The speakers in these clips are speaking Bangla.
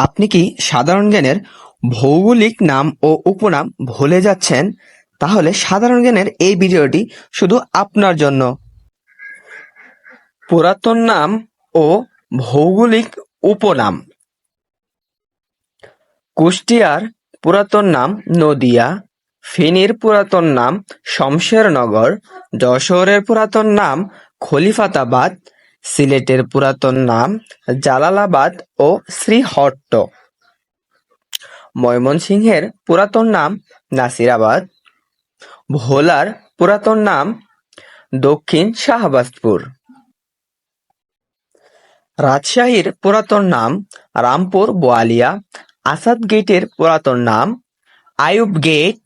আপনি কি সাধারণ জ্ঞানের ভৌগোলিক নাম ও উপনাম ভুলে যাচ্ছেন? তাহলে সাধারণ জ্ঞানের এই ভিডিওটি শুধু আপনার জন্য। পুরাতন নাম ও ভৌগোলিক উপনাম। কুষ্টিয়ার পুরাতন নাম নদিয়া, ফেনীর পুরাতন নাম শমশেরনগর, যশোরের পুরাতন নাম খলিফাতাবাদ সিলেটের পুরাতন নাম জালালাবাদ ও শ্রীহট্ট। ময়মনসিংহের পুরাতন নাম নাসিরাবাদ। ভোলার পুরাতন নাম দক্ষিণ শাহবাজপুর। রাজশাহীর পুরাতন নাম রামপুর বোয়ালিয়া। আসাদ গেটের পুরাতন নাম আয়ুব গেট।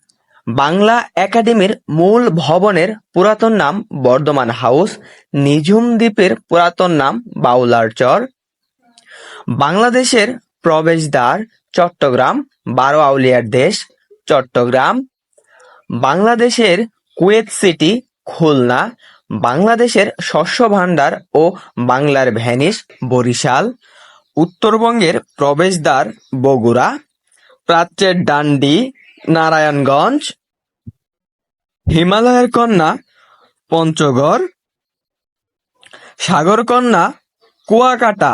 বাংলা একাডেমির মূল ভবনের পুরাতন নাম বর্ধমান হাউস নিঝুম দ্বীপের পুরাতন নাম বাউলার চর, বাংলাদেশের প্রবেশদ্বার চট্টগ্রাম বারো আউলিয়ার দেশ চট্টগ্রাম। বাংলাদেশের কুয়েত সিটি খুলনা। বাংলাদেশের শস্য ভাণ্ডার ও বাংলার ভ্যানিস বরিশাল। উত্তরবঙ্গের প্রবেশদ্বার বগুড়া। প্রাচ্যের ডান্ডি নারায়ণগঞ্জ হিমালয়ের কন্যা পঞ্চগড় সাগর কন্যা কুয়াকাটা।